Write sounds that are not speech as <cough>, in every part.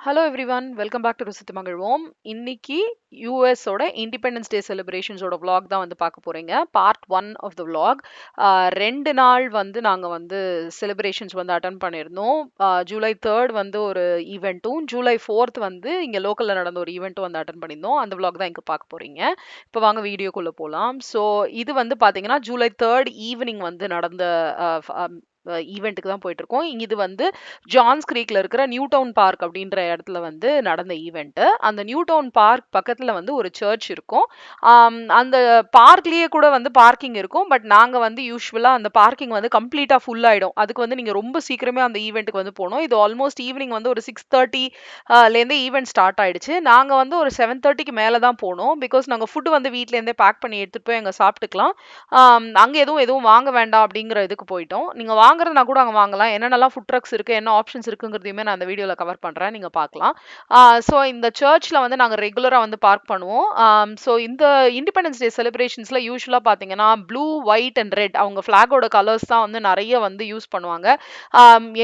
Hello everyone welcome back to ருசித்து மகிழ்வோம் இன்னைக்கு யூஎஸோட இண்டிபெண்டன்ஸ் டே செலிப்ரேஷன்ஸோட விலாக் தான் வந்து பார்க்க போகிறீங்க part one of the vlog ரெண்டு நாள் வந்து நாங்கள் வந்து செலிப்ரேஷன்ஸ் வந்து அட்டன் பண்ணியிருந்தோம். ஜூலை தேர்ட் வந்து ஒரு ஈவெண்ட்டும் ஜூலை ஃபோர்த் வந்து இங்கே லோக்கலில் நடந்த ஒரு ஈவெண்ட்டும் வந்து அட்டன் பண்ணியிருந்தோம். அந்த விலாக் தான் இங்கே பார்க்க போகிறீங்க இப்போ வாங்க வீடியோக்குள்ளே போகலாம் ஸோ இது வந்து பார்த்தீங்கன்னா ஜூலை தேர்ட் ஈவினிங் வந்து நடந்த ஈவெண்ட்டுக்கு தான் போயிட்டு இருக்கோம் இது வந்து ஜான்ஸ் கிரீக்ல இருக்கிற நியூ டவுன் பார்க் அப்படின்ற இடத்துல வந்து நடந்த ஈவெண்ட்டு அந்த நியூ டவுன் பார்க் பக்கத்தில் வந்து ஒரு சர்ச் இருக்கும். அந்த பார்க்லேயே கூட வந்து பார்க்கிங் இருக்கும். பட் நாங்கள் வந்து யூஸ்வலாக அந்த பார்க்கிங் வந்து கம்ப்ளீட்டாக ஃபுல் ஆகிடும் அதுக்கு வந்து நீங்கள் ரொம்ப சீக்கிரமே அந்த ஈவெண்ட்டுக்கு வந்து போனோம் இது ஆல்மோஸ்ட் ஈவினிங் வந்து ஒரு சிக்ஸ் தேர்ட்டிலேருந்து ஈவெண்ட் ஸ்டார்ட் ஆயிடுச்சு. நாங்கள் வந்து ஒரு செவன் தேர்ட்டிக்கு மேலே தான் போனோம். பிகாஸ் நாங்கள் ஃபுட் வந்து வீட்லேருந்தே பேக் பண்ணி எடுத்துகிட்டு போய் அங்கே சாப்பிட்டுக்கலாம். அங்கே எதுவும் எதுவும் வாங்க வேண்டாம் அப்படிங்கிற இதுக்கு போயிட்டோம். நீங்கள் வாங்க வாங்குறதுனா கூட அங்கே வாங்கலாம். என்னென்னலாம் ஃபுட் ட்ரக்ஸ் இருக்குது என்ன ஆப்ஷன்ஸ் இருக்குங்கிறதையுமே நான் அந்த வீடியோவில் கவர் பண்ணுறேன் நீங்கள் பார்க்கலாம். ஸோ இந்த சர்ச்சில் வந்து நாங்கள் ரெகுலராக வந்து பார்க் பண்ணுவோம். ஸோ இந்த இண்டிபெண்டன்ஸ் டே செலிப்ரேஷன்ஸில் யூஸ்வலாக பார்த்தீங்கன்னா ப்ளூ ஒயிட் அண்ட் ரெட் அவங்க ஃப்ளாகோட கலர்ஸ் தான் வந்து நிறைய வந்து யூஸ் பண்ணுவாங்க.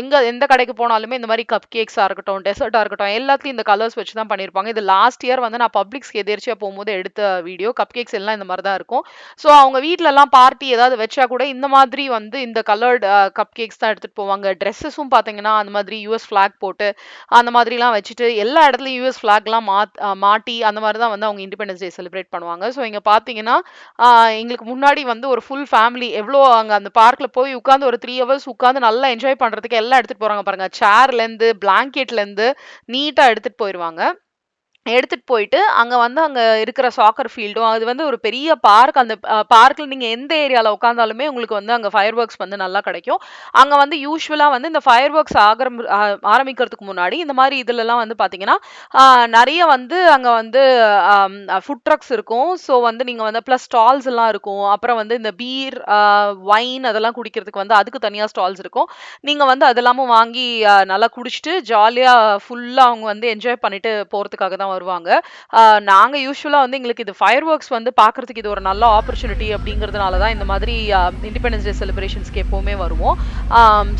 எங்கே எந்த கடைக்கு போனாலுமே இந்த மாதிரி கப் கேக்ஸாக இருக்கட்டும் டெசர்ட்டாக இருக்கட்டும் எல்லாத்தையும் இந்த கலர்ஸ் வச்சு தான் பண்ணியிருப்பாங்க இது லாஸ்ட் இயர் வந்து நான் பப்ளிக்ஸ்க்கு எதிர்ச்சியாக போகும்போது எடுத்த வீடியோ கப் கேக்ஸ் எல்லாம் இந்த மாதிரி தான் இருக்கும். ஸோ அவங்க வீட்டிலலாம் பார்ட்டி ஏதாவது வச்சா கூட இந்த மாதிரி வந்து இந்த கலர்டு கப் கேக்ஸ் தான் எடுத்துட்டு போவாங்க. ட்ரெஸ்ஸஸும் பார்த்தீங்கன்னா அந்த மாதிரி யூஎஸ் ஃப்ளாக் போட்டு அந்த மாதிரிலாம் வச்சுட்டு எல்லா இடத்துலையும் யூஎஸ் ஃப்ளாக்லாம் மாத் மாட்டி அந்த மாதிரி தான் வந்து அவங்க இண்டிபெண்டன்ஸ் டே செலிப்ரேட் பண்ணுவாங்க. ஸோ இங்கே பார்த்தீங்கன்னா எங்களுக்கு முன்னாடி வந்து ஒரு ஃபுல் ஃபேமிலி எவ்வளோ அங்கே அந்த பார்க்கில் போய் உட்காந்து ஒரு த்ரீ ஹவர்ஸ் உட்காந்து நல்லா என்ஜாய் பண்ணுறதுக்கு எல்லாம் எடுத்துகிட்டு போகிறாங்க பாருங்கள் சேர்லேருந்து பிளாங்கெட்லேருந்து நீட்டாக எடுத்துகிட்டு போயிடுவாங்க எடுத்துட்டு போயிட்டு அங்கே வந்து அங்கே இருக்கிற சாக்கர் ஃபீல்டும் அது வந்து ஒரு பெரிய பார்க் அந்த பார்க்கில் நீங்கள் எந்த ஏரியாவில் உட்காந்தாலுமே உங்களுக்கு வந்து அங்கே ஃபயர் ஒர்க்ஸ் வந்து நல்லா கிடைக்கும். அங்கே வந்து யூஸ்வலாக வந்து இந்த ஃபயர் ஒர்க்ஸ் ஆகிரம் ஆரம்பிக்கிறதுக்கு முன்னாடி இந்த மாதிரி இதுலலாம் வந்து பார்த்தீங்கன்னா நிறைய வந்து அங்கே வந்து ஃபுட் ட்ரக்ஸ் இருக்கும். ஸோ வந்து நீங்கள் வந்து ப்ளஸ் ஸ்டால்ஸ் எல்லாம் இருக்கும். அப்புறம் வந்து இந்த பீர் வைன் அதெல்லாம் குடிக்கிறதுக்கு வந்து அதுக்கு தனியாக ஸ்டால்ஸ் இருக்கும். நீங்கள் வந்து அதெல்லாமும் வாங்கி நல்லா குடிச்சிட்டு ஜாலியாக ஃபுல்லாக அவங்க வந்து என்ஜாய் பண்ணிட்டு போகிறதுக்காக தான் வருவாங்க. நாங்கள் யூஸ்வலாக வந்து எங்களுக்கு இது ஃபயர் ஒர்க்ஸ் வந்து பார்க்குறதுக்கு இது ஒரு நல்ல ஆப்பர்ச்சுனிட்டி அப்படிங்கிறதுனால தான் இந்த மாதிரி இண்டிபெண்டன்ஸ் டே செலிப்ரேஷன்ஸ்க்கு எப்போவுமே வருவோம்.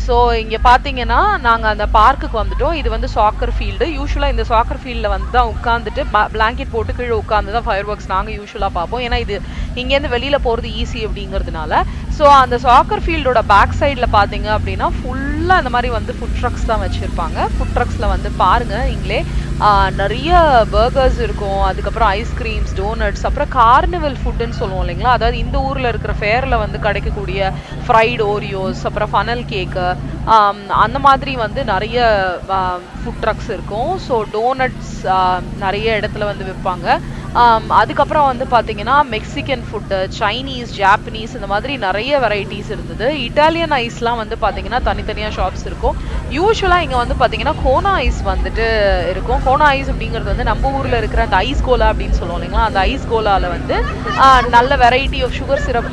ஸோ இங்கே பார்த்தீங்கன்னா நாங்கள் அந்த பார்க்குக்கு வந்துட்டோம். இது வந்து சாக்கர் ஃபீல்டு யூஸ்வலாக இந்த சாக்கர் ஃபீல்டில் வந்து தான் உட்காந்துட்டு பிளாங்கெட் போட்டு கீழே உட்காந்து தான் ஃபயர் ஒர்க்ஸ் நாங்கள் யூஸ்வலாக பார்ப்போம். ஏன்னா இது இங்கேருந்து வெளியில் போகிறது ஈஸி அப்படிங்கிறதுனால. ஸோ அந்த சாக்கர் ஃபீல்டோட பேக் சைடில் பார்த்தீங்க அப்படின்னா ஃபுல்லாக இந்த மாதிரி வந்து ஃபுட் ட்ரக்ஸ் தான் வச்சுருப்பாங்க. ஃபுட் ட்ரக்ஸில் வந்து பாருங்கள் நீங்களே நிறைய பர்கர்ஸ் இருக்கும். அதுக்கப்புறம் ஐஸ்கிரீம்ஸ் டோனட்ஸ் அப்புறம் கார்னிவல் ஃபுட்டுன்னு சொல்லுவோம் இல்லைங்களா? அதாவது இந்த ஊரில் இருக்கிற ஃபேரில் வந்து கிடைக்கக்கூடிய ஃப்ரைட் ஓரியோஸ் அப்புறம் ஃபனல் கேக்கு அந்த மாதிரி வந்து நிறைய ஃபுட் ட்ரக்ஸ் இருக்கும். ஸோ டோனட்ஸ் நிறைய இடத்துல வந்து விற்பாங்க. Um, அதுக்கப்புறம் வந்து பார்த்தீங்கன்னா மெக்சிகன் ஃபுட்டு சைனீஸ் ஜாப்பனீஸ் இந்த மாதிரி நிறைய வெரைட்டிஸ் இருந்தது. இட்டாலியன் ஐஸ்லாம் வந்து பார்த்தீங்கன்னா தனித்தனியாக ஷாப்ஸ் இருக்கும். யூஸ்வலாக இங்கே வந்து பார்த்தீங்கன்னா கோனா ஐஸ் வந்துட்டு இருக்கும். கோனா ஐஸ் அப்படிங்கிறது வந்து நம்ம ஊரில் இருக்கிற அந்த ஐஸ் கோலா அப்படின்னு சொல்லுவோம் இல்லைங்களா? அந்த ஐஸ் கோலாவில் வந்து நல்ல variety of sugar syrup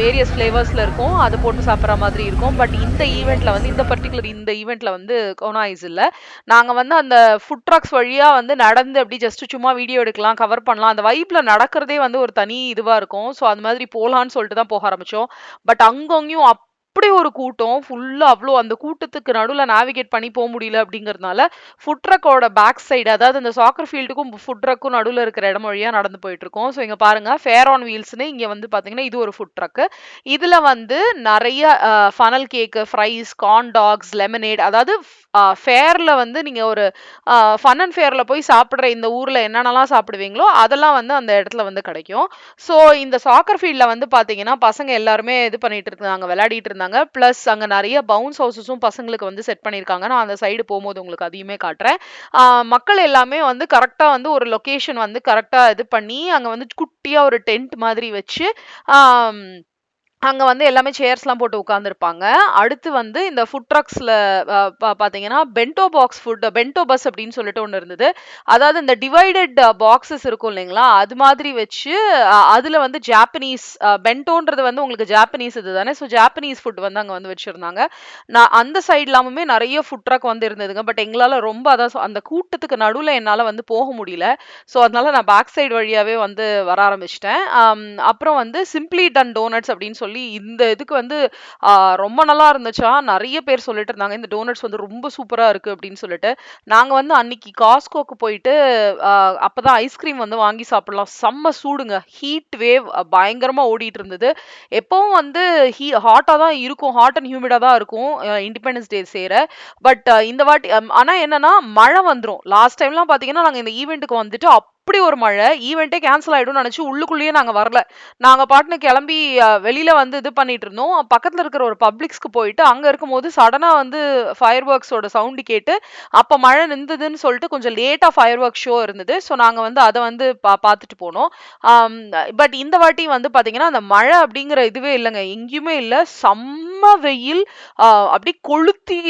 various ஃப்ளேவர்ஸில் இருக்கும். அது போட்டு சாப்பிட்ற மாதிரி இருக்கும். பட் இந்த ஈவெண்ட்டில் வந்து இந்த பர்டிகுலர் இந்த ஈவெண்ட்டில் வந்து கோனா ஐஸ் இல்லை. நாங்கள் வந்து அந்த ஃபுட் ட்ரக்ஸ் வழியாக வந்து நடந்து அப்படி ஜஸ்ட் சும்மா வீடியோ எடுக்கலாம் கவர் பண்ணலாம் அந்த வைப்பில் நடக்கிறதே வந்து ஒரு தனி இதுவாக இருக்கும். ஸோ அது மாதிரி போகலான்னு சொல்லிட்டு தான் போக ஆரம்பித்தோம் பட் அங்கங்கேயும் அப்படி ஒரு கூட்டம் ஃபுல்லாக அவ்வளோ அந்த கூட்டத்துக்கு நடுவில் நேவிகேட் பண்ணி போக முடியல அப்படிங்கிறதுனால ஃபுட் ட்ரக்கோட பேக் சைடு அதாவது அந்த சாக்கர் ஃபீல்டுக்கும் ஃபுட் ட்ரக்கும் நடுவில் இருக்கிற இடம் வழியாக நடந்து போயிட்டு இருக்கோம் ஸோ இங்கே பாருங்க ஃபேர் ஆன் வீல்ஸ்னு இங்கே வந்து பார்த்தீங்கன்னா இது ஒரு ஃபுட் ட்ரக்கு இதில் வந்து நிறைய funnel cake fries corn dogs lemonade அதாவது ஃபேரில் வந்து நீங்கள் ஒரு ஃபன் அண்ட் ஃபேரில் போய் சாப்பிட்ற இந்த ஊரில் என்னென்னலாம் சாப்பிடுவீங்களோ அதெல்லாம் வந்து அந்த இடத்துல வந்து கிடைக்கும். ஸோ இந்த சாக்கர் ஃபீல்டில் வந்து பார்த்தீங்கன்னா பசங்க எல்லாருமே இது பண்ணிட்டு இருந்தாங்க விளையாடிட்டு இருந்தாங்க. ப்ளஸ் அங்கே நிறைய பவுன்ஸ் ஹவுசஸும் பசங்களுக்கு வந்து செட் பண்ணியிருக்காங்க. நான் அந்த சைடு போகும்போது உங்களுக்கு அதையுமே காட்டுறேன். மக்கள் எல்லாமே வந்து கரெக்டாக வந்து ஒரு லொக்கேஷன் வந்து கரெக்டாக இது பண்ணி அங்கே வந்து குட்டியாக ஒரு டென்ட் மாதிரி வச்சு அங்கே வந்து எல்லாமே சேர்ஸ்லாம் போட்டு உட்காந்துருப்பாங்க அடுத்து வந்து இந்த ஃபுட் ட்ரக்ஸில் பார்த்தீங்கன்னா bento box food bento bus அப்படின்னு சொல்லிட்டு ஒன்று இருந்தது. அதாவது இந்த டிவைடட் பாக்ஸஸ் இருக்கும் இல்லைங்களா? அது மாதிரி வச்சு அதில் வந்து ஜாப்பனீஸ் பென்டோன்றது வந்து உங்களுக்கு ஜாப்பனீஸ் இது தானே ஸோ ஜாப்பனீஸ் ஃபுட் வந்து அங்கே வந்து வச்சுருந்தாங்க. நான் அந்த சைடு இல்லாமே நிறைய ஃபுட் ட்ரக் வந்து இருந்ததுங்க. பட் எங்களால் ரொம்ப அதான் அந்த கூட்டத்துக்கு நடுவில் என்னால் வந்து போக முடியல. ஸோ அதனால நான் பேக் சைடு வழியாகவே வந்து வர ஆரம்பிச்சிட்டேன். அப்புறம் வந்து சிம்பிளி டன் டோனட்ஸ் அப்படின்னு சொல்லி சொல்லி இந்த இதுக்கு வந்து ரொம்ப நல்லா இருந்துச்சா? நிறைய பேர் சொல்லிட்டு இருந்தாங்க. இந்த டோனட்ஸ் வந்து ரொம்ப சூப்பரா இருக்கு அப்படின்னு சொல்லிட்டு. நாங்க வந்து அன்னைக்கு காஸ்கோக்கு போயிட்டு அப்போ தான் ஐஸ்கிரீம் வந்து வாங்கி சாப்பிடலாம். செம்ம சூடுங்க. ஹீட் வேவ் பயங்கரமா ஓடிட்டு இருந்தது. எப்பவும் வந்து ஹீ ஹாட்டாக தான் இருக்கும். ஹாட் அண்ட் ஹியூமிடா தான் இருக்கும். Independence day Chera. பட் இந்த வாட்டி ஆனால் ஆனா என்னன்னா மழை வந்துரும். லாஸ்ட் டைம்லாம் பாத்தீங்கன்னா நாங்கள் இந்த ஈவெண்ட்டுக்கு வந்துட்டு அப்படி ஒரு மழை ஈவெண்ட்டே கேன்சல் ஆகிடும்னு நினச்சி உள்ளுக்குள்ளேயே நாங்கள் வரல. நாங்கள் பாட்டுன்னு கிளம்பி வெளியில் வந்து இது பண்ணிட்டு இருந்தோம். பக்கத்தில் இருக்கிற ஒரு பப்ளிக்ஸ்க்கு போயிட்டு அங்கே இருக்கும்போது சடனாக வந்து ஃபயர் ஒர்க்ஸோட சவுண்டு கேட்டு அப்போ மழை நின்றுதுன்னு சொல்லிட்டு கொஞ்சம் லேட்டாக ஃபயர் ஒர்க் ஷோ இருந்தது. ஸோ நாங்கள் வந்து அதை வந்து பா பார்த்துட்டு போனோம். பட் இந்த வாட்டி வந்து பார்த்தீங்கன்னா அந்த மழை அப்படிங்கிற இதுவே இல்லைங்க. எங்கேயுமே இல்லை. செம்ம வெயில். அப்படி கொளுத்தி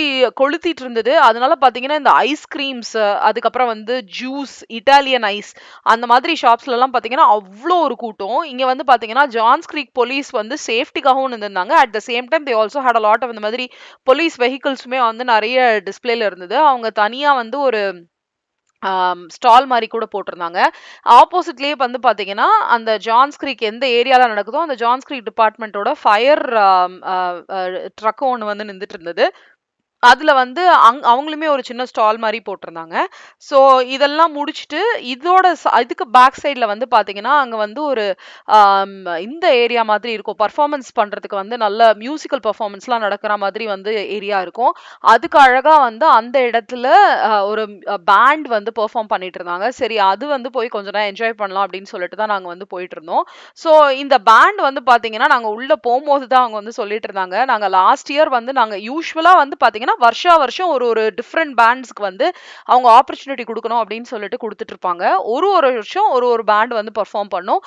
கொளுத்திட்டு இருந்தது. அதனால பார்த்தீங்கன்னா இந்த ஐஸ்கிரீம்ஸ் அதுக்கப்புறம் வந்து ஜூஸ் இட்டாலியன் ஐஸ் அந்த மாதிரி ஷாப்ஸ்ல எல்லாம் பாத்தீங்கன்னா அவ்வளோ ஒரு கூட்டம். இங்க வந்து பாத்தீங்கன்னா ஜான்ஸ் கிரீக் போலீஸ் வந்து சேஃப்டிக்காகவும் இருந்திருந்தாங்க at the same time they also had a lot of இந்த மாதிரி போலீஸ் வெஹிக்கிள்ஸுமே வந்து நிறைய டிஸ்பிளேல இருந்தது. அவங்க தனியா வந்து ஒரு ஸ்டால் மாதிரி கூட போட்டிருந்தாங்க. ஆப்போசிட்லயே வந்து பாத்தீங்கன்னா அந்த ஜான்ஸ் கிரீக் எந்த ஏரியால நடக்குதோ அந்த ஜான்ஸ் கிரீக் டிபார்ட்மெண்ட்டோட ஃபயர் ட்ரக் ஒன்று வந்து நின்றுட்டு இருந்தது. அதுல வந்து அங் அவங்களுமே ஒரு சின்ன ஸ்டால் மாதிரி போட்டிருந்தாங்க. ஸோ இதெல்லாம் முடிச்சுட்டு இதோட ச- இதுக்கு பேக் சைடில் வந்து பார்த்தீங்கன்னா அங்கே வந்து ஒரு ஆம், இந்த ஏரியா மாதிரி இருக்கும். பர்ஃபார்மன்ஸ் பண்ணுறதுக்கு வந்து நல்ல மியூசிக்கல் பர்ஃபார்மன்ஸ்லாம் நடக்கிற மாதிரி வந்து ஏரியா இருக்கும். அதுக்கு அழகாக வந்து அந்த இடத்துல ஒரு பேண்ட் வந்து பெர்ஃபார்ம் பண்ணிட்டு இருந்தாங்க சரி அது வந்து போய் கொஞ்ச நேரம் என்ஜாய் பண்ணலாம் அப்படின்னு சொல்லிட்டு தான் நாங்கள் வந்து போயிட்டு இருந்தோம் ஸோ இந்த பேண்ட் வந்து பார்த்தீங்கன்னா நாங்கள் உள்ளே போகும்போது தான் அவங்க வந்து சொல்லிட்டு இருந்தாங்க நாங்கள் லாஸ்ட் இயர் வந்து நாங்கள் யூஸ்வலாக வந்து பார்த்தீங்கன்னா பாத்தீங்கன்னா வருஷா வருஷம் ஒரு ஒரு டிஃப்ரெண்ட் பேண்ட்ஸ்க்கு வந்து அவங்க ஆப்பர்ச்சுனிட்டி கொடுக்கணும் அப்படின்னு சொல்லிட்டு கொடுத்துட்டு இருப்பாங்க. ஒரு ஒரு வருஷம் ஒரு ஒரு பேண்ட் வந்து பெர்ஃபார்ம் பண்ணும்.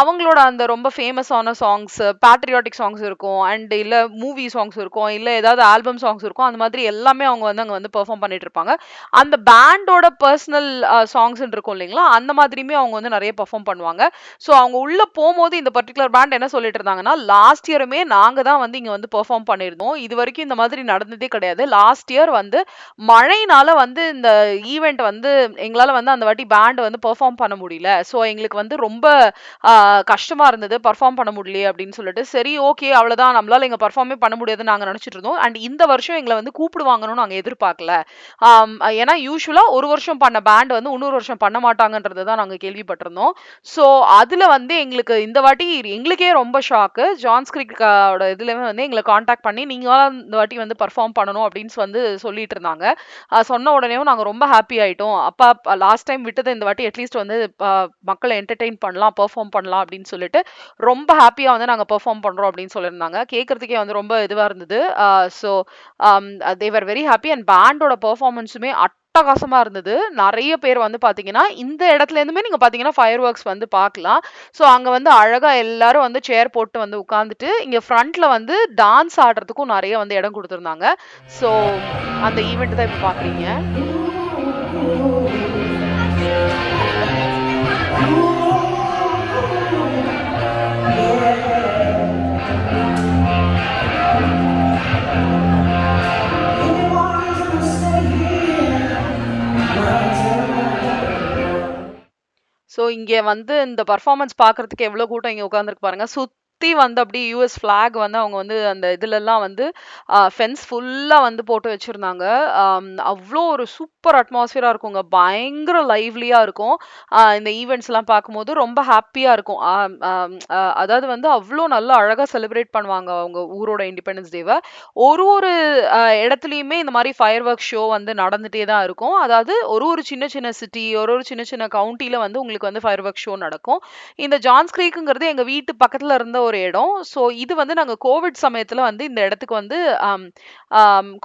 அவங்களோட அந்த ரொம்ப ஃபேமஸான சாங்ஸ் பேட்ரியாட்டிக் சாங்ஸ் இருக்கும் அண்ட் இல்லை மூவி சாங்ஸ் இருக்கும் இல்லை ஏதாவது ஆல்பம் சாங்ஸ் இருக்கும் அந்த மாதிரி எல்லாமே அவங்க வந்து அங்கே வந்து பெர்ஃபார்ம் பண்ணிட்டு இருப்பாங்க. அந்த பேண்டோட பர்சனல் சாங்ஸ் இருக்கும் இல்லைங்களா அந்த மாதிரியுமே அவங்க வந்து நிறைய பெர்ஃபார்ம் பண்ணுவாங்க. ஸோ அவங்க உள்ள போகும்போது இந்த பர்டிகுலர் பேண்ட் என்ன சொல்லிட்டு இருந்தாங்கன்னா லாஸ்ட் இயருமே நாங்கள் தான் வந்து இங்கே வந்து பெர்ஃபார்ம் பண்ணியிருந்தோம். இது வரைக்கும் இந்த மாதிரி நடந்ததே கிடையாது. லாஸ்ட் இயர் வந்து மழைனால வந்து இந்த ஈவெண்ட் வந்து எங்களால வந்து அந்த வாட்டி பேண்ட் வந்து பெர்ஃபார்ம் பண்ண முடியல. ஸோ எங்களுக்கு வந்து ரொம்ப கஷ்டமாக கஷ்டமா இருந்தது. பர்ஃபார்ம் பண்ண முடியலையே அப்படின்னு சொல்லிட்டு. சரி ஓகே அவ்வளோதான் நம்மளால இங்க பர்ஃபார்மே பண்ண முடியாதுன்னு நாங்க நினைச்சிட்டு இருந்தோம். அண்ட் இந்த வருஷம் எங்களை வந்து கூப்பிடுவாங்கன்னு நாங்க எதிர்பார்க்கல. ஏன்னா யூஸ்வலாக ஒரு வருஷம் பண்ண பேண்ட் வந்து இன்னொரு வருஷம் பண்ண மாட்டாங்கன்றது தான் நாங்கள் கேள்விப்பட்டிருந்தோம். ஸோ அதுல வந்து எங்களுக்கு இந்த வாட்டி எங்களுக்கே ரொம்ப ஷாக்கு ஜான்ஸ் கிரிக்கோட இதுலேயுமே வந்து எங்களை காண்டாக்ட் பண்ணி நீங்களாம் இந்த வாட்டி வந்து பர்ஃபார்ம் பண்ணணும் அப்படின்னு வந்து சொல்லிட்டு இருந்தாங்க சொன்ன உடனேவும் நாங்க ரொம்ப ஹாப்பி ஆயிட்டோம். அப்பா லாஸ்ட் டைம் விட்டது இந்த வாட்டி அட்லீஸ்ட் வந்து மக்களை என்டர்டெயின் பண்ணலாம் பெர்ஃபார்ம் பண்ணலாம் அப்படின்னு சொல்லிட்டு ரொம்ப ஹாப்பியா வந்து நாங்க பெர்ஃபார்ம் பண்றோம் அப்படின்னு சொல்லியிருந்தாங்க. கேட்கறதுக்கே வந்து ரொம்ப இதுவா இருந்தது. So they were very happy and பேண்டோட பெர்ஃபார்மன்ஸுமே அட் அட்டகாசமா இருந்தது. நிறைய பேர் வந்து பாத்தீங்கன்னா இந்த இடத்துல இருந்துமே நீங்க பாத்தீங்கன்னா ஃபயர் ஒர்க்ஸ் வந்து பார்க்கலாம். ஸோ அங்க வந்து அழகா எல்லாரும் வந்து சேர் போட்டு வந்து உட்காந்துட்டு இங்க ஃப்ரண்ட்ல வந்து டான்ஸ் ஆடுறதுக்கும் நிறைய வந்து இடம் கொடுத்துருந்தாங்க. ஸோ அந்த ஈவெண்ட் தான் இப்போ பாக்குறீங்க. ஸோ இங்க வந்து இந்த பர்ஃபார்மன்ஸ் பார்க்குறதுக்கு எவ்வளோ கூட்டம் இங்க உட்காந்துருக்கு பாருங்க. சுற்றி வந்து அப்படியே யூஎஸ் ஃபிளாக் வந்து அவங்க வந்து அந்த இதுலலாம் வந்து ஃபென்ஸ் ஃபுல்லாக வந்து போட்டு வச்சிருந்தாங்க. அவ்வளோ ஒரு சூப்பர் அட்மாஸ்ஃபியராக இருக்குங்க. பயங்கர லைவ்லியாக இருக்கும். இந்த ஈவெண்ட்ஸ்லாம் பார்க்கும்போது ரொம்ப ஹாப்பியாக இருக்கும். அதாவது வந்து அவ்வளோ நல்லா அழகாக செலிப்ரேட் பண்ணுவாங்க அவங்க ஊரோட இண்டிபெண்டன்ஸ் டேவை ஒரு ஒரு இடத்துலையுமே இந்த மாதிரி ஃபயர் ஒர்க் ஷோ வந்து நடந்துகிட்டே தான் இருக்கும். அதாவது ஒரு ஒரு சின்ன சின்ன சிட்டி ஒரு ஒரு சின்ன சின்ன கவுண்டியில் வந்து உங்களுக்கு வந்து ஃபயர் ஒர்க் ஷோ நடக்கும். இந்த ஜான்ஸ் கிரீக்குங்கிறது எங்கள் வீட்டு பக்கத்தில் இருந்த ஒரு இடம். ஸோ இது வந்து நாங்கள் கோவிட் சமயத்தில் வந்து இந்த இடத்துக்கு வந்து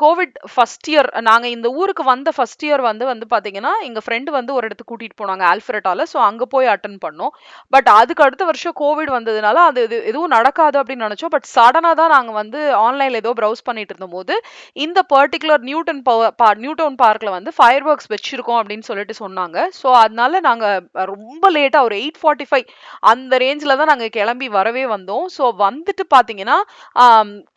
கோவிட் ஃபர்ஸ்ட் இயர் நாங்கள் இந்த ஊருக்கு வந்த ஃபர்ஸ்ட் இயர் வந்து வந்து பார்த்தீங்கன்னா எங்கள் ஃப்ரெண்டு வந்து ஒரு இடத்துக்கு கூட்டிகிட்டு போனாங்க ஆல்ஃபரட்டாவில் ஸோ அங்கே போய் அட்டன் பண்ணோம். பட் அதுக்கு அடுத்த வருஷம் கோவிட் வந்ததுனால அது இது எதுவும் நடக்காது அப்படின்னு நினச்சோம். பட் சடனாக தான் நாங்கள் வந்து ஆன்லைனில் ஏதோ ப்ரௌஸ் பண்ணிட்டு இருந்தபோது இந்த பர்டிகுலர் நியூட்டன் பவர் நியூட்டவுன் பார்க்கில் வந்து ஃபயர் ஒர்க்ஸ் வச்சிருக்கோம் அப்படின்னு சொல்லிட்டு சொன்னாங்க. ஸோ அதனால நாங்கள் ரொம்ப லேட்டாக ஒரு எயிட் ஃபார்ட்டி ஃபைவ் அந்த ரேஞ்சில் தான் நாங்கள் கிளம்பி வரவே வந்தோம். வந்தோம். ஸோ வந்துட்டு பார்த்தீங்கன்னா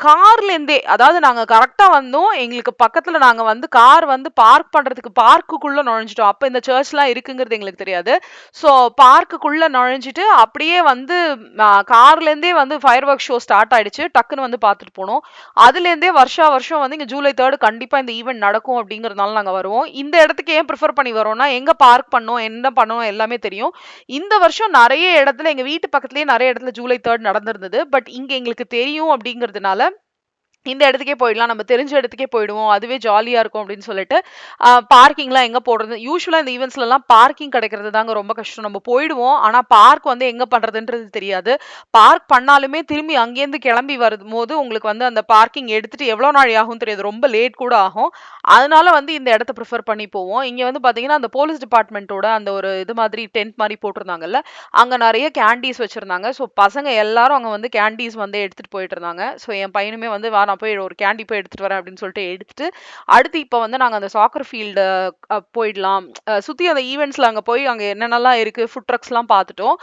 கார்லேருந்தே அதாவது நாங்கள் கரெக்டாக வந்தோம். எங்களுக்கு பக்கத்தில் நாங்கள் வந்து கார் வந்து பார்க் பண்ணுறதுக்கு பார்க்குக்குள்ளே நுழைஞ்சிட்டோம். அப்போ இந்த சர்ச்லாம் இருக்குங்கிறது எங்களுக்கு தெரியாது. ஸோ பார்க்குக்குள்ளே நுழைஞ்சிட்டு அப்படியே வந்து கார்லேருந்தே வந்து ஃபயர் ஒர்க் ஷோ ஸ்டார்ட் ஆயிடுச்சு. டக்குன்னு வந்து பார்த்துட்டு போனோம். அதுலேருந்தே வருஷா வருஷம் வந்து இங்கே ஜூலை தேர்டு கண்டிப்பாக இந்த ஈவெண்ட் நடக்கும் அப்படிங்கிறதுனால நாங்கள் வருவோம். இந்த இடத்துக்கு ஏன் ப்ரிஃபர் பண்ணி வரோம்னா எங்கே பார்க் பண்ணோம் என்ன பண்ணோம் எல்லாமே தெரியும். இந்த வருஷம் நிறைய இடத்துல எங்கள் வீட்டு பக்கத்துலேயே நிறைய இடத்துல ஜூலை தேர்ட் நடந்திருந்தது. பட் இங்கே எங்களுக்கு தெரியும் அப்படிங்கிறதுனால இந்த இடத்துக்கே போயிடலாம். நம்ம தெரிஞ்ச இடத்துக்கே போயிடுவோம். அதுவே ஜாலியாக இருக்கும் அப்படின்னு சொல்லிட்டு பார்க்கிங்லாம் எங்கே போடுறது? யூஸ்வலாக இந்த ஈவெண்ட்ஸ்லலாம் பார்க்கிங் கிடைக்கிறது தாங்க ரொம்ப கஷ்டம். நம்ம போயிடுவோம். ஆனால் பார்க் வந்து எங்கே பண்ணுறதுன்றது தெரியாது. பார்க் பண்ணாலுமே திரும்பி அங்கேருந்து கிளம்பி வரும் போது உங்களுக்கு வந்து அந்த பார்க்கிங் எடுத்துகிட்டு எவ்வளோ நாள் ஆகும் தெரியாது. ரொம்ப லேட் கூட ஆகும். அதனால வந்து இந்த இடத்த ப்ரிஃபர் பண்ணி போவோம். இங்கே வந்து பார்த்தீங்கன்னா அந்த போலீஸ் டிபார்ட்மெண்ட்டோட அந்த ஒரு இது மாதிரி டென்ட் மாதிரி போட்டிருந்தாங்கல்ல அங்கே நிறைய கேண்டீஸ் வச்சுருந்தாங்க. ஸோ பசங்க எல்லாரும் அங்கே வந்து கேண்டீஸ் வந்து எடுத்துகிட்டு போயிட்டு இருந்தாங்க. ஸோ என் பையனுமே வந்து வா நான் போய் ஒரு கேண்டி போய் எடுத்துட்டு வரேன் அப்படின்னு சொல்லிட்டு எடுத்துட்டு அடுத்து இப்போ வந்து நாங்கள் அந்த சாக்கர் ஃபீல்டு போயிடலாம். சுற்றி அந்த ஈவெண்ட்ஸில் அங்கே போய் அங்கே என்னென்னலாம் இருக்குது ஃபுட் ட்ரக்ஸ்லாம் பார்த்துட்டோம்.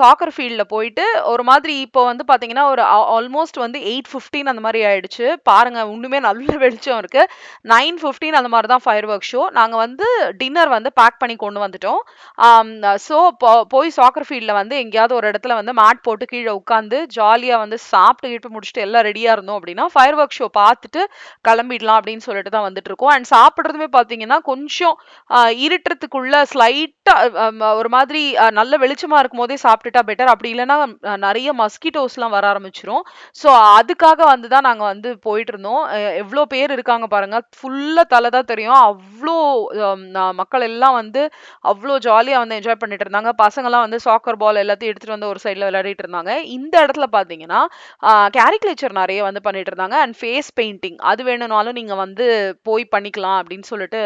சாக்கர் ஃபீல்டில் போயிட்டு ஒரு மாதிரி இப்போ வந்து பார்த்தீங்கன்னா ஒரு ஆல்மோஸ்ட் வந்து எயிட் ஃபிஃப்டீன் அந்த மாதிரி ஆயிடுச்சு. பாருங்கள் இன்னுமே நல்ல <laughs> வெளிச்சம் இருக்குது நைன் ஃபிஃப்டீன் அந்த மாதிரி தான் ஃபயர் ஒர்க் ஷோ நாங்கள் வந்து டின்னர் வந்து பேக் பண்ணி கொண்டு வந்துட்டோம். ஸோ போய் சாக்கர் ஃபீல்டில் வந்து எங்கேயாவது ஒரு இடத்துல வந்து மேட் போட்டு கீழே உட்காந்து ஜாலியாக வந்து சாப்பிட்டு கிட்டு முடிச்சுட்டு எல்லாம் ரெடியாக இருந்தோம் அப்படின்னா ஃபயர் ஒர்க் ஷோ பார்த்துட்டு கிளம்பிடலாம் அப்படின்னு சொல்லிட்டு தான் வந்துட்டு இருக்கோம் அண்ட் சாப்பிட்றதுமே பார்த்தீங்கன்னா கொஞ்சம் இருட்டுறதுக்குள்ள ஸ்லைட்டாக ஒரு மாதிரி நல்ல வெளிச்சமாக இருக்கும் போதே சாப்பிட்டுட்டா பெட்டர் அப்படி இல்லைன்னா நிறைய மஸ்கிட்டோஸ்லாம் வர ஆரம்பிச்சிரும். ஸோ அதுக்காக வந்து தான் நாங்கள் வந்து போயிட்டு இருந்தோம். எவ்வளோ பேர் இருக்காங்க பாருங்க. ஃபுல்லாக தலை தான் தெரியும். அவ்வளோ மக்கள் எல்லாம் வந்து அவ்வளோ ஜாலியாக வந்து என்ஜாய் பண்ணிட்டு இருந்தாங்க. பசங்கள்லாம் வந்து சாக்கர் பால் எல்லாத்தையும் எடுத்துகிட்டு வந்து ஒரு சைடில் விளையாடிட்டு இருந்தாங்க. இந்த இடத்துல பார்த்தீங்கன்னா கேரிகுலேச்சர் நிறைய வந்து பண்ணிட்டு இருந்தாங்க அண்ட் ஃபேஸ் பெயிண்டிங் அது வேணும்னாலும் நீங்கள் வந்து போய் பண்ணிக்கலாம் அப்படின்னு சொல்லிட்டு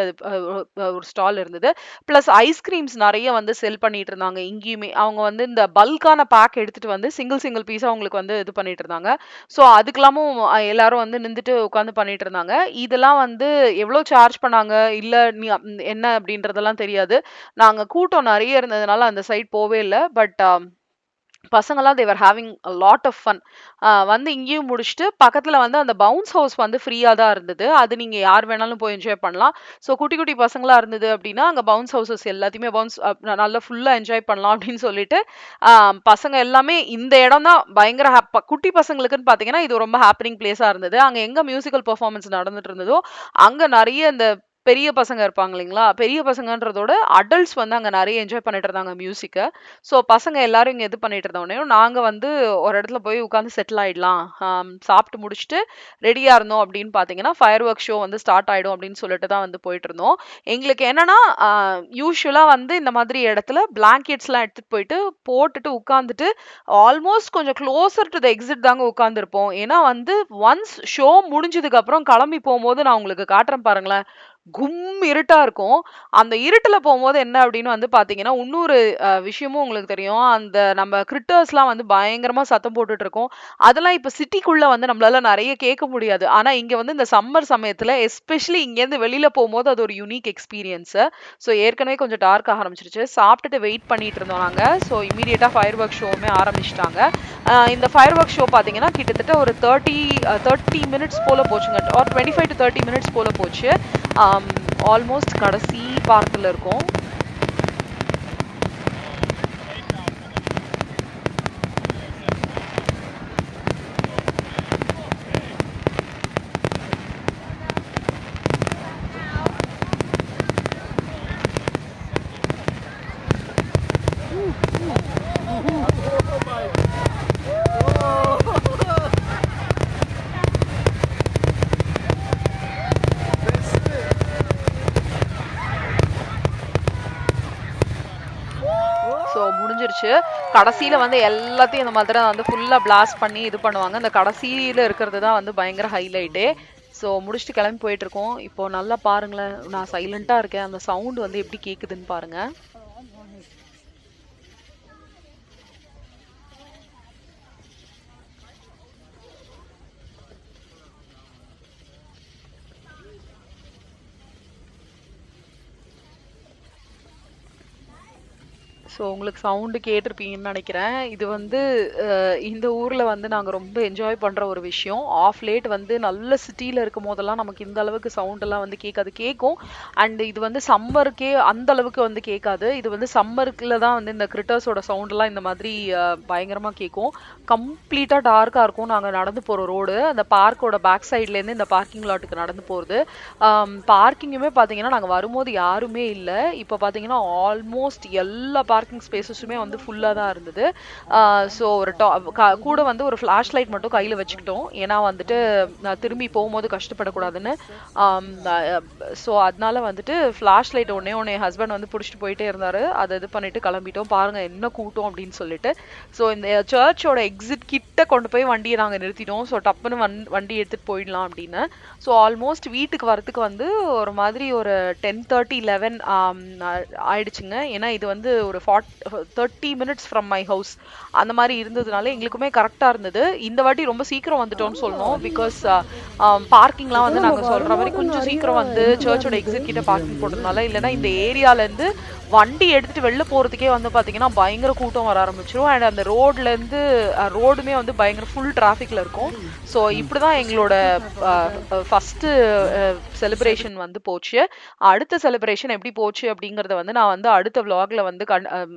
ஒரு ஸ்டால் இருந்தது. ப்ளஸ் ஐஸ்கிரீம்ஸ் நிறைய வந்து செல் பண்ணிட்டு இருந்தாங்க. இங்கேயுமே அவங்க வந்து இந்த பல்கான பேக் எடுத்துகிட்டு வந்து சிங்கிள் சிங்கிள் பீஸாக அவங்களுக்கு வந்து இது பண்ணிட்டு இருந்தாங்க. ஸோ அதுக்கெல்லாமும் எல்லாரும் வந்து நின்றுட்டு உட்காந்து பண்ணிட்டு இருந்தாங்க. இதெல்லாம் வந்து எவ்வளோ சார்ஜ் பண்ணாங்க? இல்லை நீ என்ன அப்படின்றதெல்லாம் தெரியாது. நாங்கள் கூட்டம் நிறைய இருந்ததுனால அந்த சைட் போவே இல்லை. பட் பசங்களாம் they were having lot of fun வந்து இங்கேயும் முடிச்சுட்டு பக்கத்தில் வந்து அந்த பவுன்ஸ் ஹவுஸ் வந்து ஃப்ரீயாக தான் இருந்தது. அது நீங்கள் யார் வேணாலும் போய் என்ஜாய் பண்ணலாம். ஸோ குட்டி குட்டி பசங்களாக இருந்தது அப்படின்னா அங்கே பவுன்ஸ் ஹவுசஸ் எல்லாத்தையுமே பவுன்ஸ் நல்லா ஃபுல்லாக என்ஜாய் பண்ணலாம் அப்படின்னு சொல்லிட்டு பசங்க எல்லாமே இந்த இடம் தான் பயங்கர ஹாப்பா குட்டி பசங்களுக்குன்னு பார்த்தீங்கன்னா இது ரொம்ப ஹாப்பனிங் பிளேஸாக இருந்தது. அங்கே எங்கே மியூசிக்கல் பர்ஃபார்மன்ஸ் நடந்துட்டு இருந்ததோ அங்கே நிறைய இந்த பெரிய பசங்க இருப்பாங்க இல்லைங்களா? பெரிய பசங்கன்றதோட அடல்ட்ஸ் வந்து அங்கே நிறைய என்ஜாய் பண்ணிட்டு இருந்தாங்க மியூசிக்கை ஸோ பசங்க எல்லாரும் இங்கே இது பண்ணிட்டு இருந்தோடனே நாங்கள் வந்து ஒரு இடத்துல போய் உட்காந்து செட்டில் ஆகிடலாம் சாப்பிட்டு முடிச்சுட்டு ரெடியாக இருந்தோம் அப்படின்னு பார்த்தீங்கன்னா ஃபயர் ஒர்க் ஷோ வந்து ஸ்டார்ட் ஆகிடும் அப்படின்னு சொல்லிட்டு தான் வந்து போயிட்டு இருந்தோம். எங்களுக்கு என்னன்னா யூஸ்வலாக வந்து இந்த மாதிரி இடத்துல பிளாங்கெட்ஸ்லாம் எடுத்துகிட்டு போயிட்டு போட்டுட்டு உட்காந்துட்டு ஆல்மோஸ்ட் கொஞ்சம் க்ளோசர் டு த எக்ஸிட் தாங்க உட்காந்துருப்போம் ஏன்னா வந்து ஒன்ஸ் ஷோ முடிஞ்சதுக்கு அப்புறம் கிளம்பி போகும்போது நான் உங்களுக்கு காட்டுறேன் பாருங்களேன். கும் இருட்டாக இருக்கும். அந்த இருட்டில் போகும்போது என்ன அப்படின்னு வந்து பார்த்தீங்கன்னா இன்னொரு விஷயமும் உங்களுக்கு தெரியும். அந்த நம்ம கிரிட்டர்ஸ்லாம் வந்து பயங்கரமாக சத்தம் போட்டுட்டு இருக்கோம். அதெல்லாம் இப்போ சிட்டிக்குள்ளே வந்து நம்மளால நிறைய கேட்க முடியாது. ஆனால் இங்கே வந்து இந்த சம்மர் சமயத்தில் எஸ்பெஷலி இங்கேருந்து வெளியில் போகும்போது அது ஒரு யூனிக் எக்ஸ்பீரியன்ஸு ஸோ ஏற்கனவே கொஞ்சம் டார்க் ஆரம்பிச்சிருச்சு. சாப்பிட்டுட்டு வெயிட் பண்ணிட்டு இருந்தோம் நாங்கள் ஸோ இமீடியட்டாக ஃபயர் ஒர்க் ஷோவுமே ஆரம்பிச்சிட்டாங்க. இந்த ஃபயர் ஒர்க் ஷோ பார்த்தீங்கன்னா கிட்டத்தட்ட ஒரு தேர்ட்டி தேர்ட்டி மினிட்ஸ் போல் போச்சுங்க. ஒரு twenty five to thirty minutes போல் போச்சு. ஆல்மோஸ்ட் கடைசி பார்க்கில் இருக்கோம். முடிஞ்சிருச்சு கடைசியில் வந்து எல்லாத்தையும் இந்த மாதிரி வந்து ஃபுல்லாக பிளாஸ்ட் பண்ணி இது பண்ணுவாங்க. இந்த கடைசியில் இருக்கிறது தான் வந்து பயங்கர ஹைலைட்டே ஸோ முடிச்சுட்டு கிளம்பி போயிட்டுருக்கோம் இப்போது இப்போ நல்லா பாருங்களேன். நான் சைலண்ட்டாக இருக்கேன். அந்த சவுண்ட் வந்து எப்படி கேட்குதுன்னு பாருங்கள் ஸோ உங்களுக்கு சவுண்டு கேட்டிருப்பீங்கன்னு நினைக்கிறேன். இது வந்து இந்த ஊரில் வந்து நாங்கள் ரொம்ப என்ஜாய் பண்ணுற ஒரு விஷயம். ஆஃப் லேட் வந்து நல்ல சிட்டியில் இருக்கும் போதெல்லாம் நமக்கு இந்த அளவுக்கு சவுண்டெல்லாம் வந்து கேட்காது. கேட்கும். அண்ட் இது வந்து சம்மருக்கே அந்த அளவுக்கு வந்து கேட்காது. இது வந்து சம்மருக்குல தான் வந்து இந்த கிரிட்டர்ஸோட சவுண்டெல்லாம் இந்த மாதிரி பயங்கரமாக கேட்கும். கம்ப்ளீட்டாக டார்க்காக இருக்கும். நாங்கள் நடந்து போகிற ரோடு அந்த பார்க்கோட பேக் சைட்லேருந்து இந்த பார்க்கிங் லாட்டுக்கு நடந்து போகிறது பார்க்கிங்குமே um, பார்த்தீங்கன்னா நாங்கள் வரும்போது யாருமே இல்லை. இப்போ பார்த்தீங்கன்னா ஆல்மோஸ்ட் எல்லா பார்க்கிங் ஸ்பேசஸுமே வந்து ஃபுல்லாக தான் இருந்தது. ஸோ ஒரு டா கூட வந்து ஒரு ஃப்ளாஷ் லைட் மட்டும் கையில் வச்சுக்கிட்டோம். ஏன்னா வந்துட்டு நான் திரும்பி போகும்போது கஷ்டப்படக்கூடாதுன்னு. ஸோ அதனால வந்துட்டு ஃப்ளாஷ் லைட் ஒன்னே ஒன்று என் ஹஸ்பண்ட் வந்து பிடிச்சிட்டு போயிட்டே இருந்தார். அதை இது பண்ணிட்டு கிளம்பிட்டோம். பாருங்கள் என்ன கூட்டம் அப்படின்னு சொல்லிட்டு. ஸோ இந்த சர்ச்சோட எக்ஸிட் கிட்ட கொண்டு போய் வண்டியை நாங்கள் நிறுத்திட்டோம். ஸோ டப்புன்னு வண் வண்டி எடுத்துகிட்டு போயிடலாம் அப்படின்னு. ஸோ ஆல்மோஸ்ட் வீட்டுக்கு வரத்துக்கு வந்து ஒரு மாதிரி ஒரு டென் தேர்ட்டி லெவன் ஆயிடுச்சுங்க. ஏன்னா இது வந்து ஒரு ஃபார்ட் thirty minutes from my house அந்த மாதிரி இருந்ததுனால எங்களுக்குமே கரெக்டாக இருந்தது. இந்த வாட்டி ரொம்ப சீக்கிரம் வந்துட்டோம்னு சொல்லணும் பிகாஸ் பார்க்கிங்லாம் வந்து நாங்கள் சொல்கிற மாதிரி கொஞ்சம் சீக்கிரம் வந்து சர்ச்சோட எக்ஸிட் கிட்ட பார்க்கிங் போட்டதுனால இல்லைன்னா இந்த ஏரியாலேருந்து வண்டி எடுத்துட்டு வெளில போகிறதுக்கே வந்து பார்த்தீங்கன்னா பயங்கர கூட்டம் வர ஆரம்பிச்சிரும். அண்ட் அந்த ரோட்லேருந்து ரோடுமே uh, வந்து பயங்கர ஃபுல் டிராஃபிக்கில் இருக்கும். ஸோ இப்படி தான் எங்களோட uh, uh, ஃபஸ்ட்டு செலிப்ரேஷன் வந்து போச்சு. அடுத்த செலிப்ரேஷன் எப்படி போச்சு அப்படிங்கிறத வந்து நான் வந்து அடுத்த vlogல வந்து கண் um,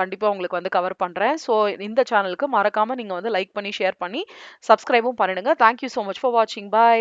கண்டிப்பாக உங்களுக்கு வந்து கவர் பண்ணுறேன் ஸோ இந்த சேனலுக்கு மறக்காம நீங்க வந்து லைக் பண்ணி ஷேர் பண்ணி சப்ஸ்கிரைபும் பண்ணிடுங்க. Thank you so much for வாட்சிங் பை